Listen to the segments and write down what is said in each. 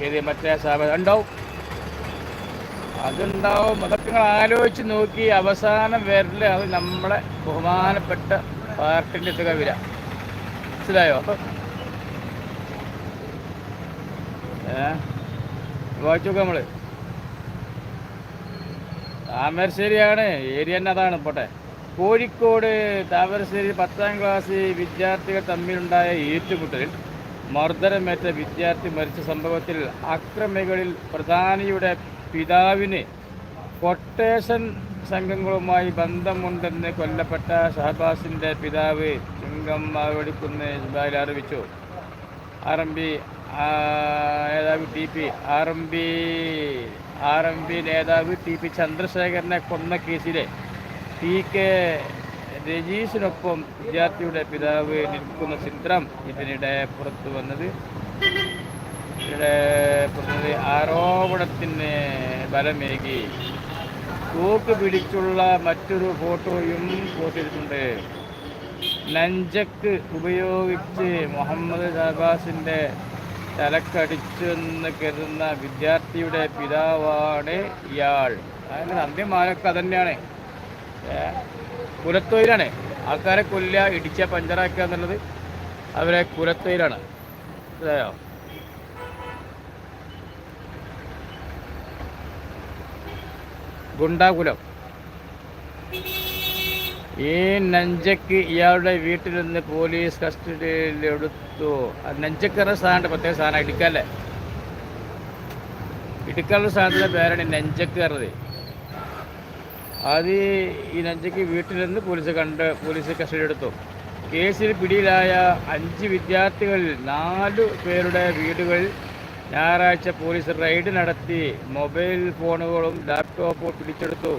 ഏത് മറ്റേ സ്ഥാപനം ഉണ്ടാവും? അതുണ്ടാവും. അതൊക്കെ നിങ്ങൾ ആലോചിച്ച് നോക്കി അവസാനം വരൽ അത് നമ്മളെ ബഹുമാനപ്പെട്ട പാർട്ടിന്റെ തുക വരാം. മനസ്സിലായോ? വായിച്ചു നോക്കാം നമ്മൾ താമരശ്ശേരിയാണ്. ഏരിയ തന്നെ അതാണ്. പോട്ടെ. കോഴിക്കോട് താമരശ്ശേരി പത്താം ക്ലാസ് വിദ്യാർത്ഥികൾ തമ്മിലുണ്ടായ ഏറ്റുമുട്ടലിൽ മർദ്ദനമേറ്റ വിദ്യാർത്ഥി മരിച്ച സംഭവത്തിൽ അക്രമികളിൽ പ്രധാനിയുടെ പിതാവിന് കൊട്ടേഷൻ സംഘങ്ങളുമായി ബന്ധമുണ്ടെന്ന് കൊല്ലപ്പെട്ട ഷഹബാസിന്റെ പിതാവ് ചുങ്കമ്മാവടിക്കുന്ന് ഇസ്മായിൽ അറിയിച്ചു. ആർ എം പി നേതാവ് T P R M P R M P നേതാവ് ടി പി ചന്ദ്രശേഖരനെ കൊന്ന കേസിലെ ടി കെ രജീഷിനൊപ്പം വിദ്യാർത്ഥിയുടെ പിതാവ് നിൽക്കുന്ന ചിത്രം ഇതിനിടെ പുറത്തു വന്നത്. ഇവിടെ പുറത്തത് ആരോപണത്തിന് ബലമേകി. തൂക്ക് പിടിച്ചുള്ള മറ്റൊരു ഫോട്ടോയും ചെയ്തിട്ടുണ്ട് നഞ്ചക്ക് ഉപയോഗിച്ച് മുഹമ്മദ് ഷാബാസിന്റെ തലക്കടിച്ചെന്ന് കരുതുന്ന വിദ്യാർത്ഥിയുടെ പിതാവാണ് ഇയാൾ. അതിന് അന്ത്യമാരൊക്കെ അതന്നെയാണ്. ഏ, കുലത്തൊഴിലാണ് ആൾക്കാരെ കൊല്ല ഇടിച്ച പഞ്ചറാക്കുക എന്നുള്ളത് അവരെ കുലത്തൊഴിലാണ് മനസ്സിലായോ ഗുണ്ടാകുലം. ഈ നഞ്ചക്ക് ഇയാളുടെ വീട്ടിൽ നിന്ന് പോലീസ് കസ്റ്റഡിയിലെടുത്തു ആ നഞ്ചക്ക് എന്ന സാധനം പ്രത്യേക സാധനം ഇടുക്കല്ലേ? ഇടുക്കാനുള്ള സാധനത്തിന്റെ പേരാണ് നഞ്ചക്ക് പറഞ്ഞത്. അത് ഈ നഞ്ചയ്ക്ക് വീട്ടിൽ നിന്ന് പോലീസ് കണ്ട് പോലീസ് കസ്റ്റഡി എടുത്തു കേസിൽ പിടിയിലായ അഞ്ച് വിദ്യാർത്ഥികളിൽ നാല് പേരുടെ വീടുകളിൽ ഞായറാഴ്ച പോലീസ് റെയ്ഡ് നടത്തി. മൊബൈൽ ഫോണുകളും ലാപ്ടോപ്പും പിടിച്ചെടുത്തു.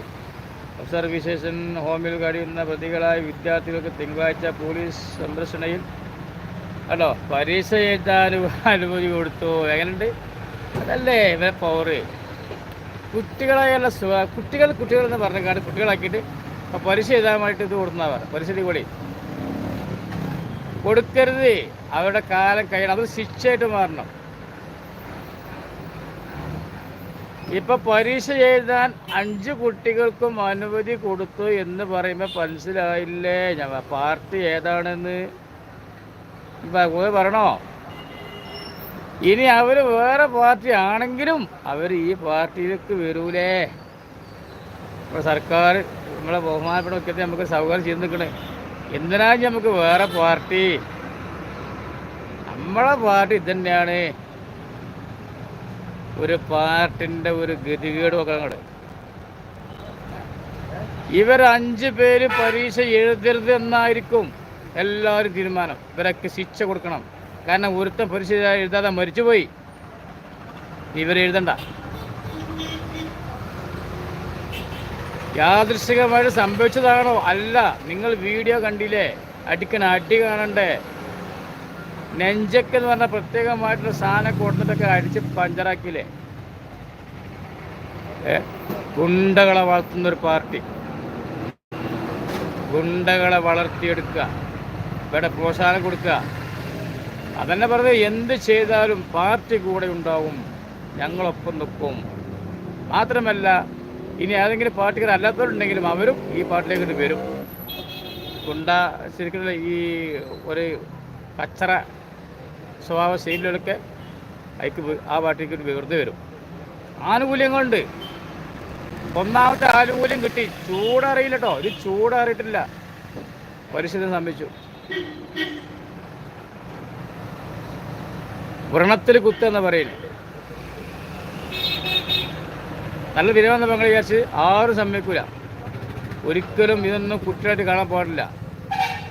ഒബ്സർവേഷൻ ഹോമിൽ കഴിയുന്ന പ്രതികളായ വിദ്യാർത്ഥികൾക്ക് തിങ്കളാഴ്ച പോലീസ് സന്ദർശനയിൽ അല്ലോ പരീക്ഷ എഴുതാൻ അനുമതി കൊടുത്തു. എങ്ങനെയുണ്ട്? അതല്ലേ ഇവരെ പവറ് കുട്ടികളെയുള്ള കുട്ടികൾ കുട്ടികൾ എന്ന് പറഞ്ഞാൽ കുട്ടികളാക്കിയിട്ട് എഴുതാൻ വേണ്ടിയിട്ട് ഇത് കൊടുക്കുന്നവർ പരീക്ഷ കൂടി. കൊടുക്കരുത്. അവരുടെ കാലം കഴിയണം. അത് ശിക്ഷയായിട്ട് മാറണം. ഇപ്പൊ പരീക്ഷ എഴുതാൻ അഞ്ച് കുട്ടികൾക്കും അനുമതി കൊടുത്തു എന്ന് പറയുമ്പോൾ മനസ്സിലായില്ലേ? ഞാൻ പാർട്ടി ഏതാണെന്ന്? പറയണോ? ഇനി അവർ വേറെ പാർട്ടി ആണെങ്കിലും അവർ ഈ പാർട്ടിയിലേക്ക് വരൂലേ? നമ്മുടെ സർക്കാർ നമ്മളെ ബഹുമാനപ്പെട്ട ഒക്കെ നമുക്ക് സൗകര്യം ചെയ്ത് നിൽക്കണേ. എന്തിനാ ഇനി നമുക്ക് വേറെ പാർട്ടി? നമ്മളെ പാർട്ടി ഇതന്നെയാണ്. ഒരു പാർട്ടിന്റെ ഒരു ഗതികേട് ഒക്കെ അങ്ങോട്ട് ഇവർ അഞ്ച് പേര് പരീക്ഷ എഴുതരുത് എന്നായിരിക്കും എല്ലാവരും തീരുമാനം. ഇവരൊക്കെ ശിക്ഷ കൊടുക്കണം. കാരണം ഒരുത്തം എഴുതാ- എഴുതാതെ മരിച്ചുപോയി. ഇവർ എഴുതണ്ട. യാദൃശികമായിട്ട് സംഭവിച്ചതാണോ? അല്ല. നിങ്ങൾ വീഡിയോ കണ്ടില്ലേ? അടിക്കണ അടി കാണണ്ടേ? നെഞ്ചക്ക് എന്ന് പറഞ്ഞ പ്രത്യേകമായിട്ടുള്ള സാധനം കൊടുത്തിട്ടൊക്കെ അടിച്ച് പഞ്ചറാക്കിയില്ലേ? ഗുണ്ടകളെ വളർത്തുന്ന ഒരു പാർട്ടി. ഗുണ്ടകളെ വളർത്തിയെടുക്കുക. ഇവിടെ പ്രോത്സാഹനം കൊടുക്കുക. അതന്നെ പറഞ്ഞത് എന്ത് ചെയ്താലും പാർട്ടി കൂടെ ഉണ്ടാവും ഞങ്ങളൊപ്പം നിൽക്കും. മാത്രമല്ല ഇനി ഏതെങ്കിലും പാർട്ടിക്കാർ അല്ലാത്തവരുണ്ടെങ്കിലും അവരും ഈ പാർട്ടിയിലേക്ക് വരും. ഗുണ്ട ശരിക്കും ഈ ഒരു കച്ചറ സ്വഭാവ ശൈലികളൊക്കെ അയക്ക് ആ പാർട്ടിക്ക് വെറുതെ വരും. ആനുകൂല്യങ്ങളുണ്ട്. ഒന്നാമത്തെ ആനുകൂല്യം കിട്ടി. ചൂടറിയില്ല കേട്ടോ ഇത് ചൂടറിയിട്ടില്ല. പരിശീലനം സംഭവിച്ചു വ്രണത്തിൽ കുത്തെന്ന് പറയില്ല. നല്ല തിരുവനന്തപുരം പങ്കാളി വിചാരിച്ച് ആരും സമ്മതിക്കൂല. ഒരിക്കലും ഇതൊന്നും കുട്ടിയായിട്ട് കാണാൻ പാടില്ല.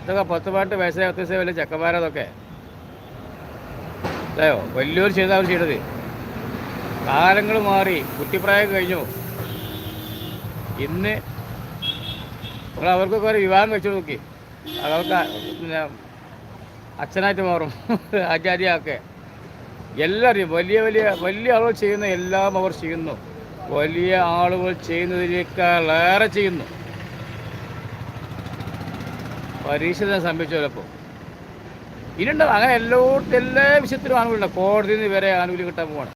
ഇതൊക്കെ പത്ത് പാട്ട് വയസ്സായ പത്ത് വയസ്സായ വലിയ ചക്കന്മാരതൊക്കെ അല്ലയോ വലിയൊരു ചെയ്ത അവർ ചെയ്തത്. കാലങ്ങൾ മാറി കുട്ടിപ്രായം കഴിഞ്ഞു. ഇന്ന് നിങ്ങൾ അവർക്കൊക്കെ ഒരു വിവാഹം വെച്ചു നോക്കി. അവർക്ക് പിന്നെ അച്ഛനായിട്ട് മാറും. ആചാര്യൊക്കെ എല്ലാവരും വലിയ വലിയ വലിയ ആളുകൾ ചെയ്യുന്ന എല്ലാം അവർ ചെയ്യുന്നു. വലിയ ആളുകൾ ചെയ്യുന്നതിനേക്കാളേറെ ചെയ്യുന്നു. പരീക്ഷ തന്നെ സംഭവിച്ചു ചിലപ്പോൾ ഇനിയുണ്ടാവും അങ്ങനെ എല്ലായിടത്തും എല്ലാ വിഷയത്തിലും ആനുകൂല്യം കോടതിയിൽ നിന്ന് വരെ ആനുകൂല്യം കിട്ടാൻ പോവാണ്.